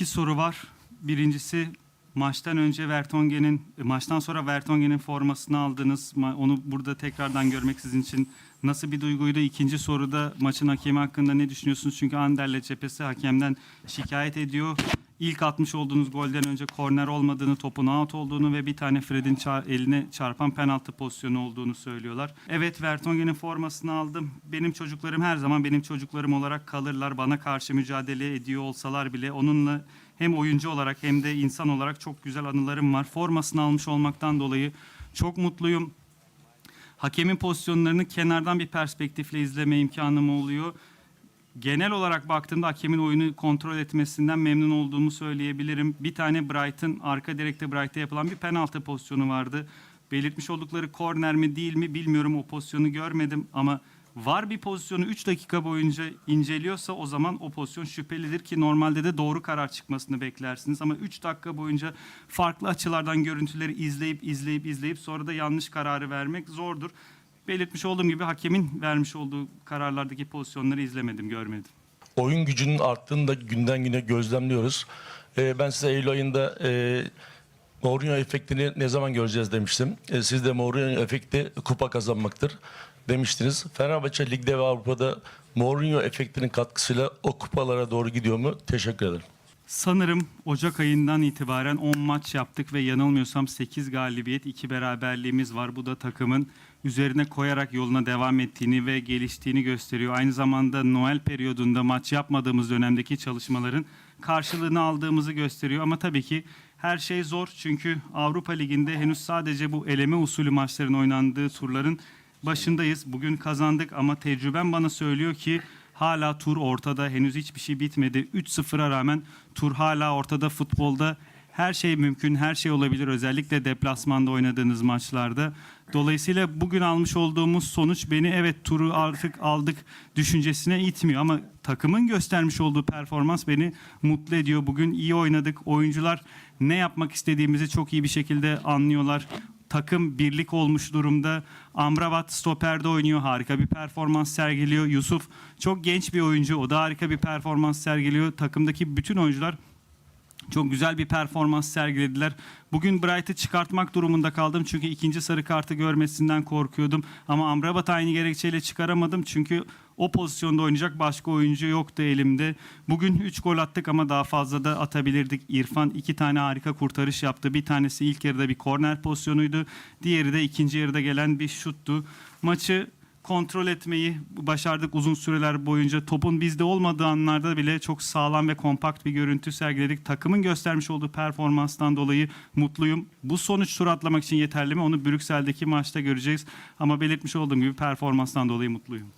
iki soru var. Birincisi maçtan önce Vertonghen'in, maçtan sonra Vertonghen'in formasını aldınız. Onu burada tekrardan görmek sizin için nasıl bir duyguydu? İkinci soruda maçın hakemi hakkında ne düşünüyorsunuz? Çünkü Anderlecht cephesi hakemden şikayet ediyor. İlk atmış olduğunuz golden önce korner olmadığını, topun out olduğunu ve bir tane Fred'in ça- eline çarpan penaltı pozisyonu olduğunu söylüyorlar. Evet Vertonghen'in formasını aldım. Benim çocuklarım her zaman benim çocuklarım olarak kalırlar. Bana karşı mücadele ediyor olsalar bile onunla hem oyuncu olarak hem de insan olarak çok güzel anılarım var. Formasını almış olmaktan dolayı çok mutluyum. Hakemin pozisyonlarını kenardan bir perspektifle izleme imkanım oluyor. Genel olarak baktığımda hakemin oyunu kontrol etmesinden memnun olduğumu söyleyebilirim. Bir tane Brighton, arka direkte Bright'te yapılan bir penaltı pozisyonu vardı. Belirtmiş oldukları korner mi değil mi bilmiyorum o pozisyonu görmedim ama var bir pozisyonu 3 dakika boyunca inceliyorsa o zaman o pozisyon şüphelidir ki normalde de doğru karar çıkmasını beklersiniz. Ama 3 dakika boyunca farklı açılardan görüntüleri izleyip izleyip izleyip sonra da yanlış kararı vermek zordur. Belirtmiş olduğum gibi hakemin vermiş olduğu kararlardaki pozisyonları izlemedim, görmedim. oyun gücünün arttığını da günden güne gözlemliyoruz. Ee, ben size Eylül ayında e, Mourinho efektini ne zaman göreceğiz demiştim. E, siz de Mourinho efekti kupa kazanmaktır demiştiniz. Fenerbahçe Lig'de ve Avrupa'da Mourinho efektinin katkısıyla o kupalara doğru gidiyor mu? Teşekkür ederim. Sanırım Ocak ayından itibaren 10 maç yaptık ve yanılmıyorsam 8 galibiyet, 2 beraberliğimiz var. Bu da takımın üzerine koyarak yoluna devam ettiğini ve geliştiğini gösteriyor. Aynı zamanda Noel periyodunda maç yapmadığımız dönemdeki çalışmaların karşılığını aldığımızı gösteriyor. Ama tabii ki her şey zor çünkü Avrupa Ligi'nde henüz sadece bu eleme usulü maçların oynandığı turların başındayız. Bugün kazandık ama tecrübem bana söylüyor ki hala tur ortada. Henüz hiçbir şey bitmedi. 3-0'a rağmen tur hala ortada futbolda. Her şey mümkün, her şey olabilir özellikle deplasmanda oynadığınız maçlarda. Dolayısıyla bugün almış olduğumuz sonuç beni evet turu artık aldık düşüncesine itmiyor ama takımın göstermiş olduğu performans beni mutlu ediyor. Bugün iyi oynadık. Oyuncular ne yapmak istediğimizi çok iyi bir şekilde anlıyorlar takım birlik olmuş durumda. Amrabat stoperde oynuyor. Harika bir performans sergiliyor. Yusuf çok genç bir oyuncu. O da harika bir performans sergiliyor. Takımdaki bütün oyuncular çok güzel bir performans sergilediler. Bugün Bright'ı çıkartmak durumunda kaldım çünkü ikinci sarı kartı görmesinden korkuyordum. Ama Amrabat aynı gerekçeyle çıkaramadım çünkü o pozisyonda oynayacak başka oyuncu yoktu elimde. Bugün 3 gol attık ama daha fazla da atabilirdik. İrfan iki tane harika kurtarış yaptı. Bir tanesi ilk yarıda bir korner pozisyonuydu. Diğeri de ikinci yarıda gelen bir şuttu. Maçı kontrol etmeyi başardık uzun süreler boyunca. Topun bizde olmadığı anlarda bile çok sağlam ve kompakt bir görüntü sergiledik. Takımın göstermiş olduğu performanstan dolayı mutluyum. Bu sonuç tur atlamak için yeterli mi? Onu Brüksel'deki maçta göreceğiz. Ama belirtmiş olduğum gibi performanstan dolayı mutluyum.